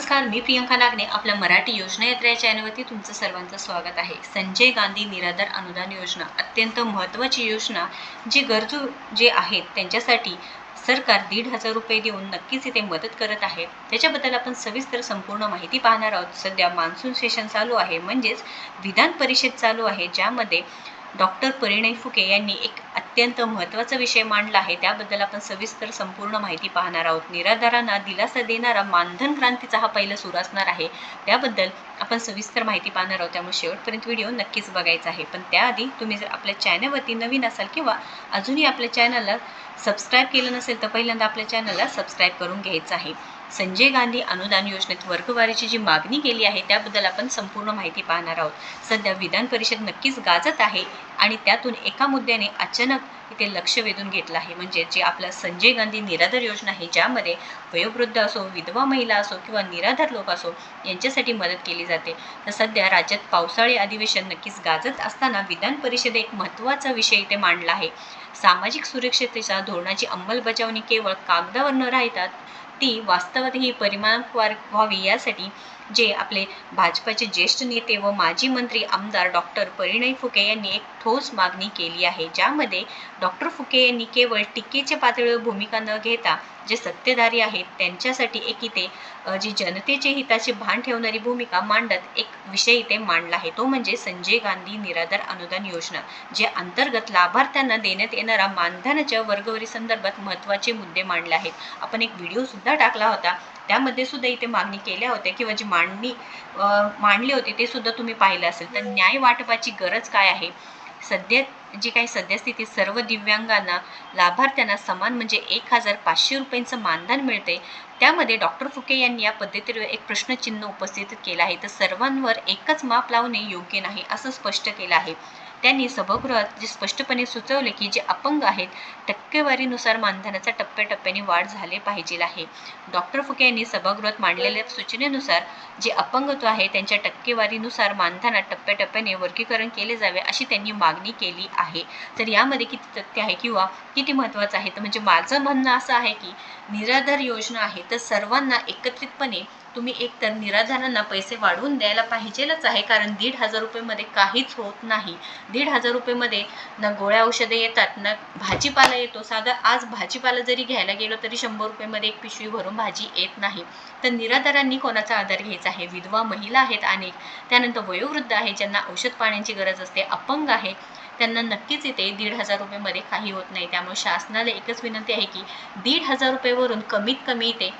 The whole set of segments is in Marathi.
नमस्कार मी प्रियंका नागने आपल्या मराठी योजना यात्रा या चॅनलवरती तुमचं सर्वांचं स्वागत आहे. संजय गांधी निराधार अनुदान योजना अत्यंत महत्त्वाची योजना जी गरजू जे आहेत त्यांच्यासाठी सरकार दीड हजार रुपये देऊन नक्कीच इथे मदत करत आहे. त्याच्याबद्दल आपण सविस्तर संपूर्ण माहिती पाहणार आहोत. सध्या मान्सून सेशन चालू आहे. म्हणजेच विधान परिषद चालू आहे ज्यामध्ये डॉक्टर परिणय फुके यांनी एक अत्यंत महत्त्वाचा विषय मांडला आहे. त्याबद्दल आपण सविस्तर संपूर्ण माहिती पाहणार आहोत. निराधारांना दिलासा देणारा मानधन क्रांतीचा हा पहिला सुरू असणार आहे. त्याबद्दल आपण सविस्तर माहिती पाहणार आहोत. त्यामुळे शेवटपर्यंत व्हिडिओ नक्कीच बघायचा आहे. पण त्याआधी तुम्ही जर आपल्या चॅनलवरती नवीन असाल किंवा अजूनही आपल्या चॅनलला सबस्क्राईब केलं नसेल तर पहिल्यांदा आपल्या चॅनलला सबस्क्राईब करून घ्यायचं आहे. संजय गांधी अनुदान योजनेत वर्गवारीची जी मागणी केली आहे त्याबद्दल आपण संपूर्ण माहिती पाहणार आहोत. सध्या विधान परिषद नक्कीच गाजत आहे आणि त्यातून एका मुद्द्याने अचानक इथे लक्ष वेधून घेतलं आहे. म्हणजे जे आपलं संजय गांधी निराधार योजना आहे ज्यामध्ये वयोवृद्ध असो विधवा महिला असो किंवा निराधार लोक असो यांच्यासाठी मदत केली जाते. तर सध्या राज्यात पावसाळी अधिवेशन नक्कीच गाजत असताना विधान परिषद एक महत्त्वाचा विषय इथे मांडला आहे. सामाजिक सुरक्षतेच्या धोरणाची अंमलबजावणी केवळ कागदावर न राहतात ती वास्तवातही परिणामकारक व्हावी यासाठी जे आपले भाजपाचे ज्येष्ठ नेते व माजी मंत्री आमदार डॉक्टर परिणय फुके यांनी एक ठोस मागणी केली आहे ज्यामध्ये डॉक्टर फुके यांनी केवळ टीकेच्या पातळीवर भूमिका न घेता जे सत्तेधारी आहेत त्यांच्यासाठी एक इथे जी जनतेचे हिताचे भान ठेवणारी भूमिका मांडत एक विषय इथे मांडला आहे. तो म्हणजे संजय गांधी निराधार अनुदान योजना जे अंतर्गत लाभार्थ्यांना देण्यात येणारा मानधनाच्या वर्गवारी संदर्भात महत्त्वाचे मुद्दे मांडले आहेत. आपण एक व्हिडिओ सुद्धा टाकला होता त्यामध्ये सुद्धा इथे मागणी केल्या होत्या किंवा जी मांडणी मांडली होती ते सुद्धा तुम्ही पाहिलं असेल. तर न्याय वाटपाची गरज काय आहे? सध्या जी काही सद्यस्थिती सर्व दिव्यांगांना लाभार्थ्यांना समान म्हणजे एक हजार पाचशे रुपयांचं मानधन मिळते. त्यामध्ये डॉक्टर फुके यांनी या पद्धतीवर एक प्रश्नचिन्ह उपस्थित केलं आहे. तर सर्वांवर एकच माप लावणे योग्य नाही असं स्पष्ट केलं आहे. त्यांनी सभागृहात जे स्पष्टपणे सुचवले की जे अपंग आहेत टक्केवारीनुसार मानधनाचा टप्प्याटप्प्याने वाढ झाले पाहिजे आहे. डॉक्टर फुके यांनी सभागृहात मांडलेल्या सूचनेनुसार जे अपंगत्व आहे त्यांच्या टक्केवारीनुसार मानधनात टप्प्याटप्प्याने वर्गीकरण केले जावे अशी त्यांनी मागणी केली आहे. तर यामध्ये किती तथ्य आहे किंवा किती महत्त्वाचं आहे? तर म्हणजे माझं म्हणणं असं आहे की निराधार योजना आहे तर सर्वांना एकत्रितपणे तुम्ही एकतर निराधारांना पैसे वाढवून द्यायला पाहिजेलच आहे कारण दीड हजार रुपयेमध्ये काहीच होत नाही. दीड हजार रुपयेमध्ये ना गोळ्या औषधे येतात ना भाजीपाला येतो. साधा आज भाजीपाला जरी घ्यायला गेलो तरी शंभर रुपयेमध्ये एक पिशवी भरून भाजी येत नाही. तर निराधारांनी कोणाचा आधार घ्यायचा आहे? विधवा महिला आहेत अनेक. त्यानंतर वयोवृद्ध आहे ज्यांना औषध पाण्याची गरज असते अपंग आहे. त्यांना नक्कीच इथे दीड हजार रुपयेमध्ये काही होत नाही. त्यामुळे शासनाला एकच विनंती आहे की दीड हजार रुपयेवरून कमीत कमी इथे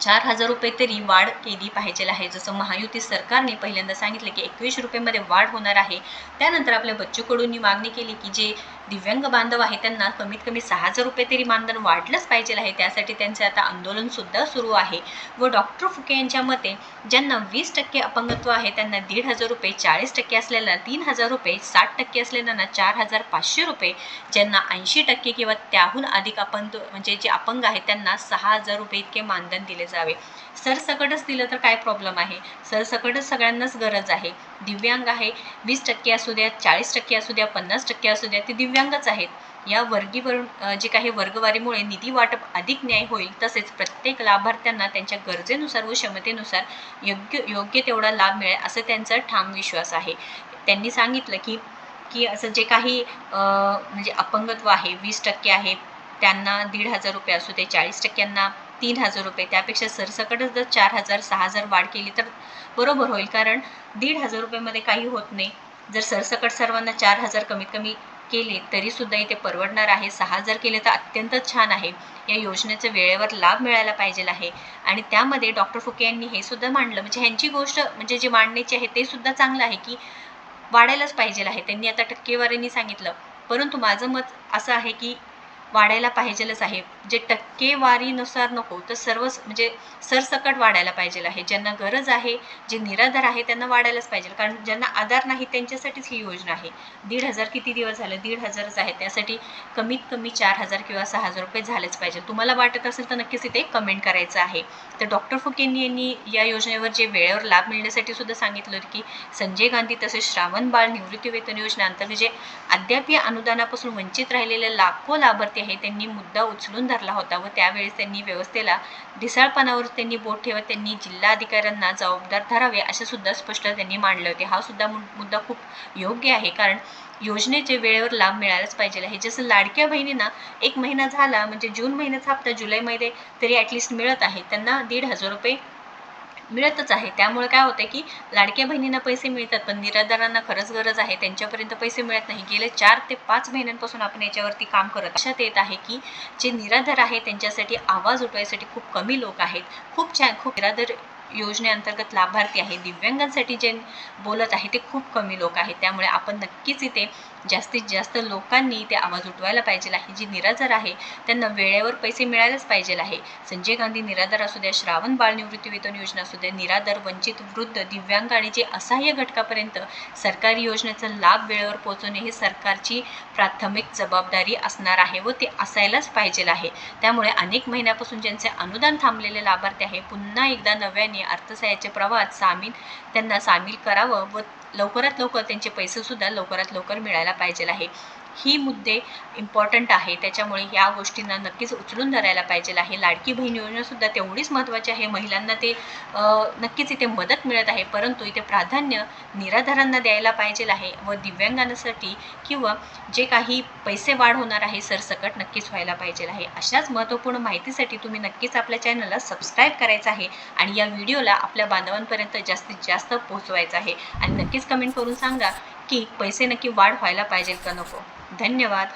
चार हजार रुपये तरी वाढ केली पाहिजे आहे. जसं महायुती सरकारने पहिल्यांदा सांगितलं की एकवीस रुपयेमध्ये वाढ होणार आहे. त्यानंतर आपल्या बच्चूकडून मागणी केली की जे दिव्यांग बांधव आहे त्यांना कमीत कमी सहा हजार रुपये तरी मानधन वाढलंच पाहिजे आहे. त्यासाठी त्यांचे आता आंदोलनसुद्धा सुरू आहे. व डॉक्टर फुके यांच्या मते ज्यांना वीस टक्के अपंगत्व आहे त्यांना दीड हजार रुपये चाळीस टक्के असलेल्यांना तीन हजार रुपये साठ टक्के असलेल्यांना चार हजार पाचशे रुपये ज्यांना ऐंशी टक्के किंवा त्याहून अधिक अपंग म्हणजे जे अपंग आहेत त्यांना सहा हजार रुपये इतके मानधन दिले जावे. सरसकटच दिलं तर काय प्रॉब्लेम आहे? सरसकटच सगळ्यांनाच गरज आहे. दिव्यांग आहे वीस टक्के असू द्या चाळीस टक्के असू द्या पन्नास टक्के असू द्या ते दिव्यांगच आहेत. या वर्गीवरून जे काही वर्गवारीमुळे निधी वाटप अधिक न्याय होईल तसेच प्रत्येक लाभार्थ्यांना त्यांच्या गरजेनुसार व क्षमतेनुसार योग्य योग्य तेवढा लाभ मिळेल असं त्यांचा ठाम विश्वास आहे. त्यांनी सांगितलं की की असं जे काही म्हणजे अपंगत्व आहे वीस टक्के आहे त्यांना दीड हजार रुपये असू दे चाळीस टक्क्यांना तीन हजार रुपये त्यापेक्षा सरसकटच जर चार हजार सहा हजार वाढ केली तर बरोबर होईल कारण दीड हजार रुपयामध्ये काही होत नाही. जर सरसकट सर्वांना चार हजार कमीत कमी केले तरी सुद्धा इथे परवडणार आहे. सहा हजार केले तर अत्यंत छान आहे. या योजनेचा वेळेवर लाभ मिळायला पाहिजे आहे. आणि त्यामध्ये डॉक्टर फुके यांनी हे सुद्धा मांडलं. म्हणजे ह्यांची गोष्ट म्हणजे जे मांडण्याची आहे ते सुद्धा चांगलं आहे की वाढायलाच पाहिजे आहे. त्यांनी आता टक्केवारीने सांगितलं. परंतु माझं मत असं आहे की वाढायला पाहिजेलच आहे. जे टक्केवारीनुसार नको तर सर्वच म्हणजे सरसकट वाढायला पाहिजे आहे. ज्यांना गरज आहे जे निराधार आहे त्यांना वाढायलाच पाहिजे कारण ज्यांना आधार नाही त्यांच्यासाठीच ही योजना आहे. दीड हजार किती दिवस झालं? दीड हजारच आहे. त्यासाठी कमीत कमी चार हजार किंवा सहा हजार रुपये झालेच पाहिजे तुम्हाला वाटत असेल तर नक्कीच इथे कमेंट करायचं आहे. तर डॉक्टर फुकेंनी यांनी या योजनेवर जे वेळेवर लाभ मिळण्यासाठी सुद्धा सांगितलं की संजय गांधी तसेच श्रावण बाळ निवृत्ती वेतन योजना अंतर्गत जे अद्याप या अनुदानापासून वंचित राहिलेले लाखो लाभार्थी आहे त्यांनी मुद्दा उचलून धरला होता व त्यावेळेस त्यांनी व्यवस्थेला ढिसाळपणावर त्यांनी बोट ठेवत त्यांनी जिल्हाधिकाऱ्यांना जबाबदार धरावे असे सुद्धा स्पष्ट त्यांनी मांडले होते. हा सुद्धा मु- मुद्दा खूप योग्य आहे कारण योजनेचे वेळेवर लाभ मिळालाच पाहिजे आहे. जसं लाडक्या बहिणींना एक महिना झाला म्हणजे जून महिन्याचा हप्ता जुलैमध्ये तरी ॲटलिस्ट मिळत आहे त्यांना दीड हजार रुपये मिळतच आहे. त्यामुळे काय होतं की लाडक्या बहिणींना पैसे मिळतात पण निराधारांना खरंच गरज आहे. त्यांच्यापर्यंत पैसे मिळत नाही. गेले चार ते पाच महिन्यांपासून आपण याच्यावरती काम करत लक्षात येत आहे की जे निराधार आहे त्यांच्यासाठी आवाज उठवायसाठी खूप कमी लोक आहेत. खूप छान खूप निराधार योजनेअंतर्गत लाभार्थी आहे दिव्यांगांसाठी जे बोलत आहे ते खूप कमी लोक आहेत. त्यामुळे आपण नक्कीच इथे जास्तीत जास्त लोकांनी इथे आवाज उठवायला पाहिजे आहे. जी निराधार आहे त्यांना वेळेवर पैसे मिळायलाच पाहिजे आहे. संजय गांधी निराधार असू द्या श्रावण बाळ निवृत्ती वेतन योजना असू द्या निराधार वंचित वृद्ध दिव्यांग आणि जे असहाय्य घटकापर्यंत सरकारी योजनेचा लाभ वेळेवर पोहोचवणे हे सरकारची प्राथमिक जबाबदारी असणार आहे व ते असायलाच पाहिजे आहे. त्यामुळे अनेक महिन्यापासून ज्यांचे अनुदान थांबलेले लाभार्थी आहे पुन्हा एकदा नव्याने अर्थसहाय्याच्या प्रवाहात सामील त्यांना सामील करावं व लवकरात लवकर त्यांचे पैसे सुद्धा लवकरात लवकर मिळायला पाहिजे आहे. ही मुद्दे इम्पॉर्टंट आहे. त्याच्यामुळे ह्या गोष्टींना नक्कीच उचलून धरायला पाहिजे आहे. लाडकी बहीण योजनासुद्धा तेवढीच महत्त्वाची आहे. महिलांना ते नक्कीच इथे मदत मिळत आहे. परंतु इथे प्राधान्य निराधारांना द्यायला पाहिजे आहे व दिव्यांगांसाठी किंवा जे काही पैसे वाढ होणार आहे सरसकट नक्कीच व्हायला पाहिजे आहे. अशाच महत्त्वपूर्ण माहितीसाठी तुम्ही नक्कीच आपल्या चॅनलला सबस्क्राईब करायचं आहे आणि या व्हिडिओला आपल्या बांधवांपर्यंत जास्तीत जास्त पोहोचवायचं आहे. आणि नक्कीच कमेंट करून सांगा की पैसे नक्की वाढ व्हायला पाहिजे का नको? धन्यवाद.